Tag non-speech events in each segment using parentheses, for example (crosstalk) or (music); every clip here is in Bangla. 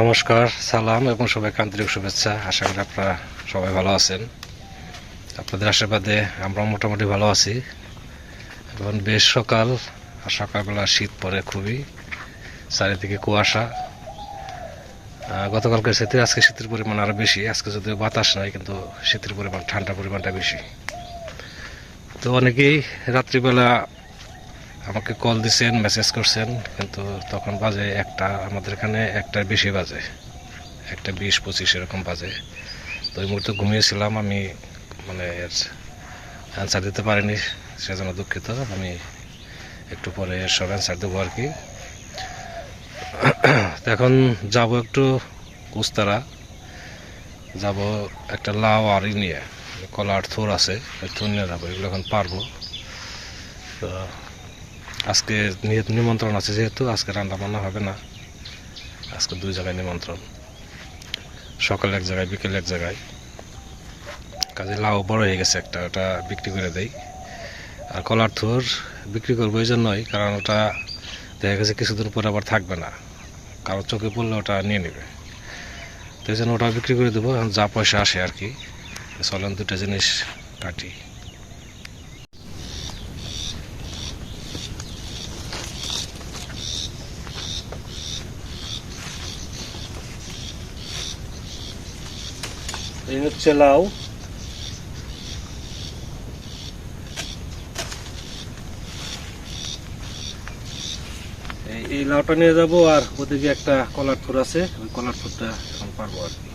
নমস্কার, সালাম এবং সবাইকে আন্তরিক শুভেচ্ছা। আশা করি আপনারা সবাই ভালো আছেন। আপনাদের আশীর্বাদে আমরা মোটামুটি ভালো আছি। এখন বেশ সকাল আর সকালবেলা শীত পড়ে খুবই, চারিদিকে কুয়াশা। গতকালকে শীতের আজকে শীতের পরিমাণ আরও বেশি। আজকে যদিও বাতাস নাই, কিন্তু শীতের পরিমাণ, ঠান্ডার পরিমাণটা বেশি। তো অনেকেই রাত্রিবেলা আমাকে কল দিছেন মেসেজ করছেন, কিন্তু তখন বাজে একটা, আমাদের এখানে একটার বেশি বাজে। একটা বিশ, পঁচিশ এরকম বাজে। তো ওই মুহূর্তে ঘুমিয়েছিলাম, আমি মানে অ্যান্সার দিতে পারিনি, সেজন্য দুঃখিত। আমি একটু পরে সব অ্যান্সার দেবো আর কি। এখন যাব একটু কুস্তারা। যাব একটা লাউ আর নিয়ে, কলার থোর আছে থোর নিয়ে যাব, এগুলো এখন পারব। তো আজকে নিমন্ত্রণ আছে যেহেতু, আজকে রান্না বান্না হবে না। আজকে দুই জায়গায় নিমন্ত্রণ। সকালে এক জায়গায়, বিকেলে এক জায়গায়। কাজে লাউ বড় হয়ে গেছে একটা, ওটা বিক্রি করে দেই। আর কলার থোর বিক্রি করব এই জন্যই, কারণ ওটা দেখা গেছে কিছুদিন পরে আবার থাকবে না। কারও চোখে পড়লে ওটা নিয়ে নেবে। তো এই জন্য ওটা বিক্রি করে দেবো যা পয়সা আসে আর কি। চলেন দুটো জিনিস কাটি। এই হচ্ছে লাউ। এই- লাউটা নিয়ে যাব আর ওদিকে একটা কলার থুর আছে, ওই কলার থুরটা এখন পারব আর কি।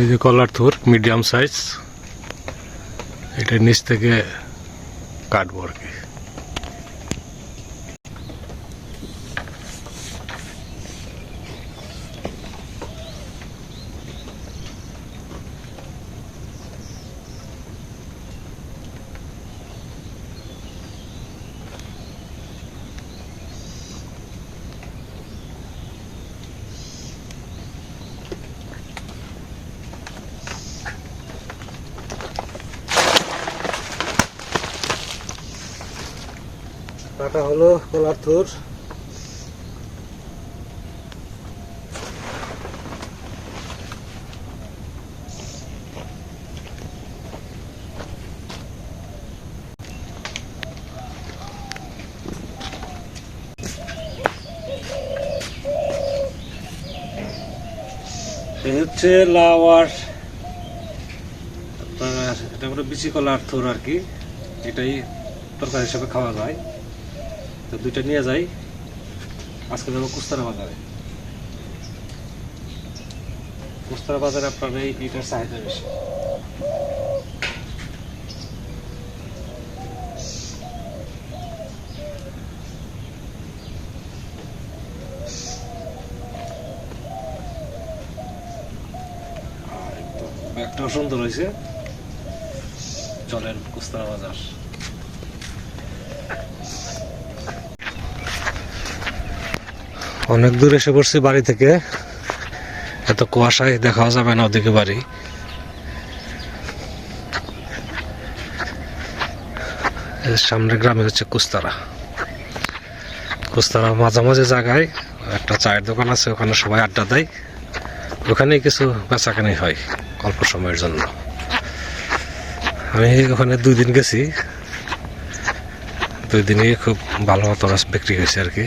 এই যে কলার থুর, মিডিয়াম সাইজ, এটা নিচ থেকে কাটবো আর কি কাটা হলো কলার থুর এই হচ্ছে লাউ আর আপনার এটা বলে বিচি কলার থুর আর কি এটাই তরকারি হিসাবে খাওয়া যায়। তো দুইটা নিয়ে যাই। আজকে যাব কুস্তারা বাজারে। কুস্তারা বাজারে আপনার এই ইটার চাহিদা বেশি। ব্যাগটাও সুন্দর হয়েছে। চলেন কুস্তারা বাজার। অনেক দূর এসে পড়ছি বাড়ি থেকে। এত কুয়াশায় দেখাও যাবে না ওদিকে বাড়ি। এর সামনের গ্রামে হচ্ছে কুস্তারা। কুস্তারা মাঝামাঝি জায়গায় একটা চায়ের দোকান আছে, ওখানে সবাই আড্ডা দেয়। ওখানেই কিছু বেচাকেনি হয় অল্প সময়ের জন্য। আমি ওখানে দুই দিন গেছি। দুই দিনই খুব ভালো মতো বিক্রি হয়েছে আর কি।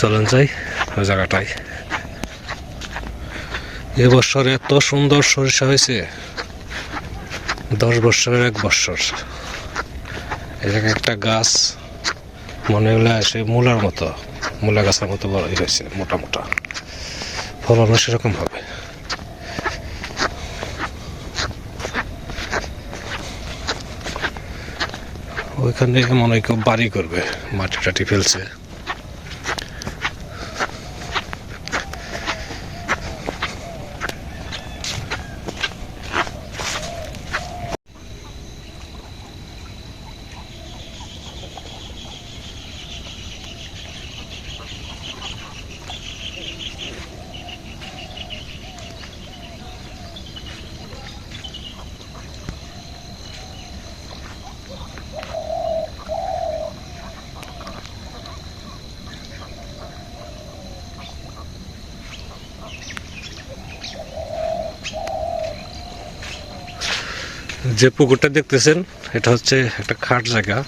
চলেন যাই ওই জায়গাটায় এবছর এত সুন্দর সরিষা হয়েছে। দশ বছরের এক বছর। এই একটা গাছ মনে হলে সে মূলার মতো, মূলা গাছের মতো বড় হয়েছে মোটা মোটা। ফলনও সেরকম হবে। ওইখানে মনে হয় কেউ বাড়ি করবে, মাটি টাটি ফেলছে। যে পুকুরটা দেখতেছেন, এটা হচ্ছে একটা খাট জায়গা।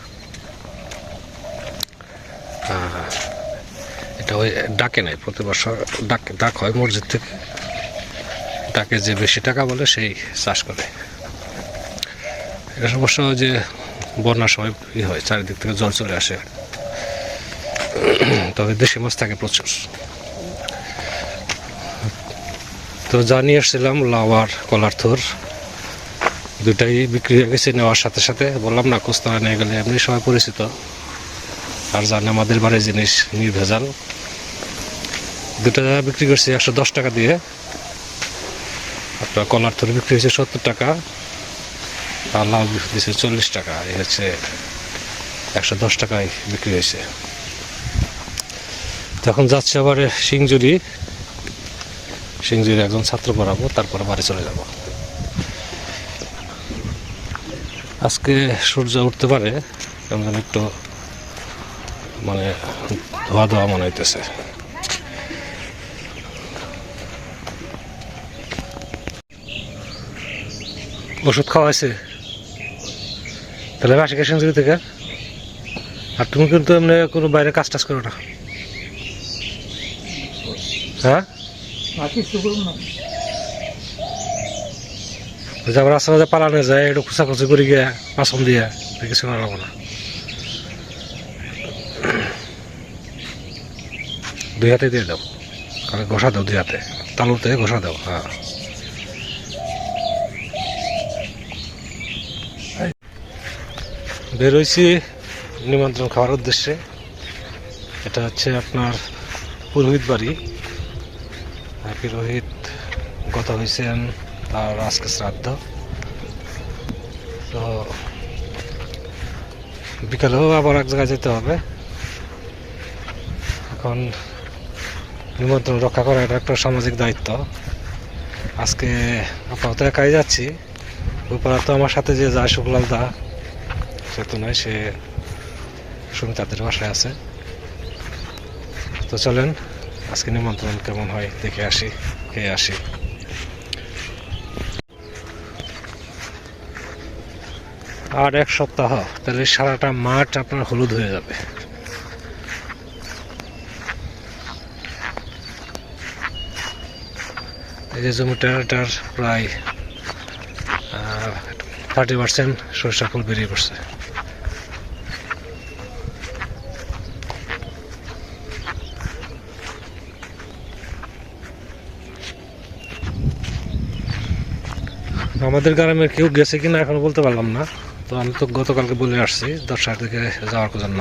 এটা ওই ডাকে নাই, প্রতি বছর ডাক ডাক হয় মসজিদ থেকে। ডাকে যে বেশি টাকা বলে, সেই চাষ করে। এটা অবশ্য যে বন্যার সময় ই হয়, চারিদিক থেকে জল চলে আসে। তবে দেশি মাছ থাকে প্রচুর। তো জানিয়ে এসেছিলাম লাউ আর কলার থোর। দুটাই বিক্রি হয়ে গেছে, নেওয়ার সাথে সাথে বললাম না কোস্তারা নিয়ে গেলে এমনি সবাই পরিচিত। আর জানে আমাদের বাড়ির জিনিস নির্ভেজাল দুটা বিক্রি করছি একশো দশ টাকা দিয়ে। আপনার কলার থরে বিক্রি হয়েছে সত্তর টাকা, আর লাউ দিয়েছে চল্লিশ টাকা। এই হচ্ছে একশো দশ টাকায় বিক্রি হয়েছে। তখন যাচ্ছে আবার সিংজুরি। সিংজুরি একজন ছাত্র পড়াবো, তারপর বাড়ি চলে যাব। আজকে সূর্য উঠতে পারে কেমন একটু মানে ধোয়া ধোয়া মনে হইতেছে। ওষুধ খাওয়াইছে তাহলে বাসি গেছেন যদি থেকে। আর তুমি কিন্তু এমনি কোনো বাইরে কাজ টাজ করো না। হ্যাঁ? ওই যে আবার রাস্তা মাঝে পালানো যায়, একটু খুচাখুচি করে গিয়ে পাচন দিয়ে কিছু করা যাব না। দুই হাতে দিয়ে দাও। কারণ ঘষা দাও দুই হাতে। তালুতে ঘষা দাও হ্যাঁ। বেরোইছি নিমন্ত্রণ খাওয়ার উদ্দেশ্যে। এটা হচ্ছে আপনার পুরোহিত বাড়ি। পুরোহিত গত হয়েছেন তার আজকে শ্রাদ্ধ। তো বিকালেও আবার এক জায়গায় যেতে হবে। এখন নিমন্ত্রণ রক্ষা করা এটা একটা সামাজিক দায়িত্ব। আজকে আপাতত একাই যাচ্ছি। পাড়া তো আমার সাথে যে যায় শুক্লাল দা, সে তো নয়, সে সুমিতাদের বাসায় আছে। তো চলেন, আজকে নিমন্ত্রণ কেমন হয়, দেখে আসি, খেয়ে আসি। আর এক সপ্তাহ, তাহলে সারাটা মাঠ আপনার হলুদ হয়ে যাবে। এই যে জমিটার প্রায় থার্টি পার্সেন্ট সরিষা ফুল বেরিয়ে পড়ছে। আমাদের গ্রামের কেউ গেছে কিনা এখন বলতে পারলাম না। তো আমি তো গতকালকে বলে আসছি দশটার দিকে যাওয়ার জন্য।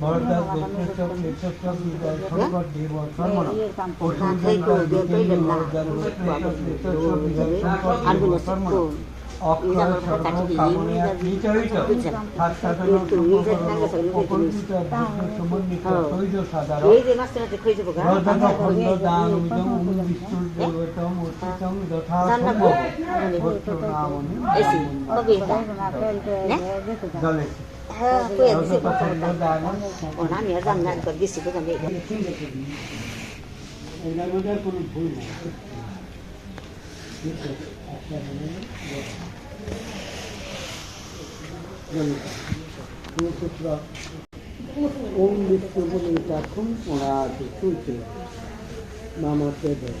ভরদাস হ্যাঁ দান ও না আমি জান না করে দিছি তো আমি মধ্যে কোনো ভুল নেই। ওম বিষ্ণু চাক্ষুম ওরা শুনছে নামতে দেয়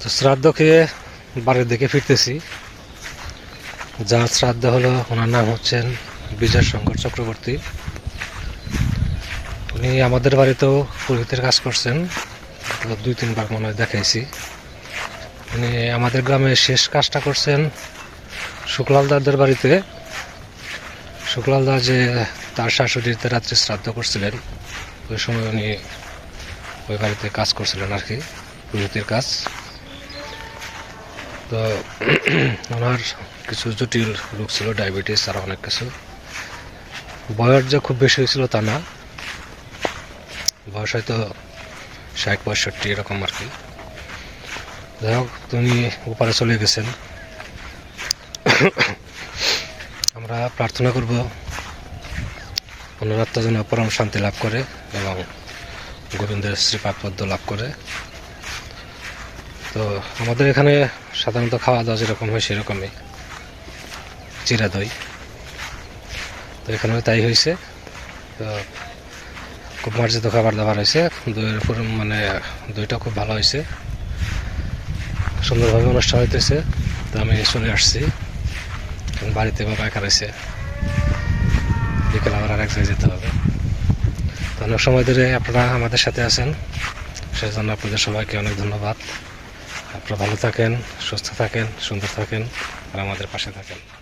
তো শ্রাদ্ধ খেয়ে বাড়ির দিকে ফিরতেছি। যার শ্রাদ্ধ হলো, ওনার নাম হচ্ছেন বিজয় শঙ্কর চক্রবর্তী। উনি আমাদের বাড়িতেও পুরোহিতের কাজ করছেন। দুই, তিনবার মনে হয় দেখাইছি। উনি আমাদের গ্রামে শেষ কাজটা করছেন শুক্লাল দাদের বাড়িতে। শুক্লাল দা যে তার শাশুড়িতে রাত্রে শ্রাদ্ধ করছিলেন। ওই সময় উনি ওই বাড়িতে কাজ করছিলেন আর কি পুরোহিতের কাজ। তো (clears throat) ওনার কিছু জটিল রোগ ছিল, ডায়াবেটিস, আর অনেক কিছু। বয়স যে খুব বেশি হয়েছিল তা না। বয়স হয়তো ষাট, পঁয়ষট্টি, এরকম আর কি। যাই হোক তুমি ওপারে চলে গেছেন। (clears throat) আমরা প্রার্থনা করব অনুরাত্মা যেন পরম শান্তি লাভ করে এবং গোবিন্দের শ্রীপাদ পদ্ম লাভ করে। তো আমাদের এখানে সাধারণত খাওয়া দাওয়া যেরকম হয় সেরকমই। চিরা দই তো এখানেও তাই হয়েছে। তো খুব মার্জিত খাবার দাবার হয়েছে। দইয়ের উপর মানে দইটা খুব ভালো হয়েছে। সুন্দরভাবে অনুষ্ঠান হইতেছে। তো আমি চলে আসছি। বাড়িতে বাবা একা রয়েছে। বিকেল আবার আরেক জায়গায় যেতে হবে। তো অনেক সময় ধরে আপনারা আমাদের সাথে আছেন। সেজন্য আপনাদের সবাইকে অনেক ধন্যবাদ। আপনারা ভালো থাকেন, সুস্থ থাকেন, সুন্দর থাকেন, আর আমাদের পাশে থাকেন।